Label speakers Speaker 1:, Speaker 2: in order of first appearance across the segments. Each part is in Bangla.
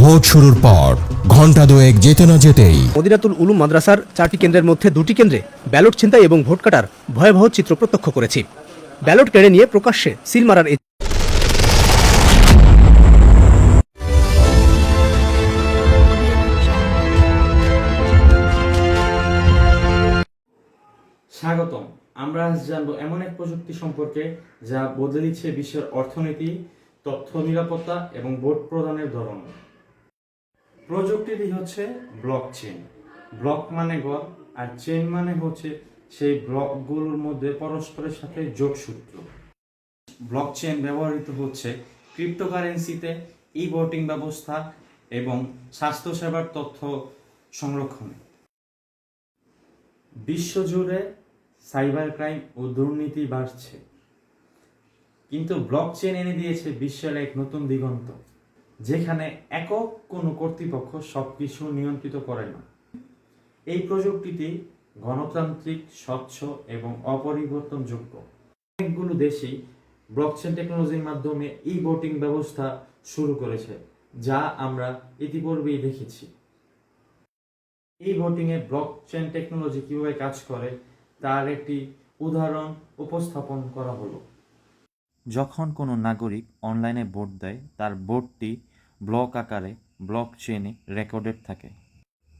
Speaker 1: ভোট শুরুর পর ঘণ্টা দুয়েক যেতে না যেতেই
Speaker 2: মদিনাতুল উলুম মাদ্রাসার চারটি কেন্দ্রের মধ্যে দুটি কেন্দ্রে ব্যালট ছিনতাই এবং ভোট কাটার ভয়াবহ চিত্র প্রত্যক্ষ করেছি। ব্যালট কেড়ে নিয়ে প্রকাশ্যে সিল মারার
Speaker 3: স্বাগতম। আমরা আজ জানব এমন এক প্রযুক্তি সম্পর্কে যা বদলে দিচ্ছে বিশ্বের অর্থনীতি, তথ্য নিরাপত্তা এবং ভোট প্রদানের ধরন। প্রযুক্তিটি হচ্ছে ব্লক চেন ব্লক মানে গড়, আর চেন মানে হচ্ছে সেই ব্লকগুলোর মধ্যে পরস্পরের সাথে যোগসূত্র। ব্লক চেন ব্যবহৃত হচ্ছে ক্রিপ্টোকারেন্সিতে ই ভোটিং ব্যবস্থা এবং স্বাস্থ্যসেবার তথ্য সংরক্ষণে। বিশ্বজুড়ে সাইবার ক্রাইম ও দুর্নীতি বাড়ছে। কিন্তু ব্লক চেন এনে দিয়েছে বিশ্বের এক নতুন দিগন্ত, যেখানে একক কোনো কর্তৃপক্ষ সবকিছু নিয়ন্ত্রিত করে না। এই প্রযুক্তিটি গণতান্ত্রিক, স্বচ্ছ এবং অপরিবর্তনযোগ্য। অনেকগুলো দেশই ব্লকচেন টেকনোলজির মাধ্যমে ই ভোটিং ব্যবস্থা শুরু করেছে, যা আমরা ইতিপূর্বেই দেখেছি। এই ভোটিং এ ব্লকচেন টেকনোলজি কীভাবে কাজ করে তার একটি উদাহরণ উপস্থাপন করা হলো।
Speaker 4: যখন কোনো নাগরিক অনলাইনে ভোট দেয়, তার ভোটটি ব্লক আকারে, ব্লক চেনে রেকর্ডেড থাকে।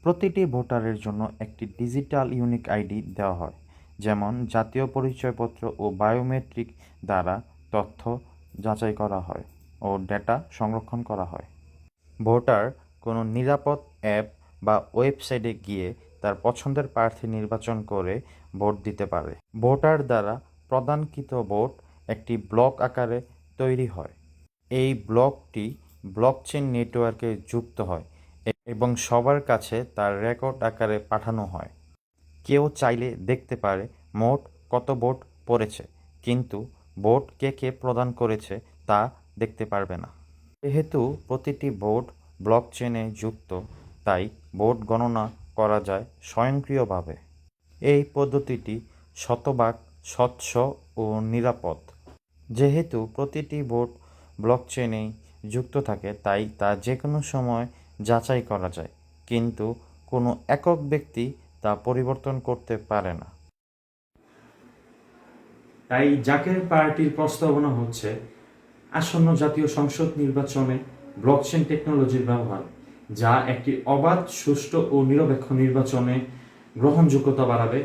Speaker 4: প্রতিটি ভোটারের জন্য একটি ডিজিটাল ইউনিক আইডি দেওয়া হয়, যেমন জাতীয় পরিচয়পত্র ও বায়োমেট্রিক দ্বারা তথ্য যাচাই করা হয় ও ডেটা সংরক্ষণ করা হয়। ভোটার কোনো নিরাপদ অ্যাপ বা ওয়েবসাইটে গিয়ে তার পছন্দের প্রার্থী নির্বাচন করে ভোট দিতে পারে। ভোটার দ্বারা প্রদানকৃত ভোট একটি ব্লক আকারে তৈরি হয়। এই ব্লকটি ব্লকচেন নেটওয়ার্কে যুক্ত হয় এবং সবার কাছে তার রেকর্ড আকারে পাঠানো হয়। কেউ চাইলে দেখতে পারে মোট কত ভোট পড়েছে, কিন্তু ভোট কে কে প্রদান করেছে তা দেখতে পারবে না। যেহেতু প্রতিটি ভোট ব্লকচেনে যুক্ত, তাই ভোট গণনা করা যায় স্বয়ংক্রিয়ভাবে। এই পদ্ধতিটি শতভাগ স্বচ্ছ ও নিরাপদ। যেহেতু প্রতিটি ভোট ব্লকচেনেই যুক্ত থাকে, তাই তা যে কোনো সময় যাচাই করা যায়। কিন্তু কোনো একক ব্যক্তি তা পরিবর্তন করতে পারে না।
Speaker 3: তাই জাকের পার্টির প্রস্তাবনা হচ্ছে, আসন্ন জাতীয় সংসদ নির্বাচনে ব্লকচেন টেকনোলজির ব্যবহার যা একটি অবাধ সুষ্ঠু ও নিরপেক্ষ নির্বাচনে গ্রহণযোগ্যতা বাড়াবে।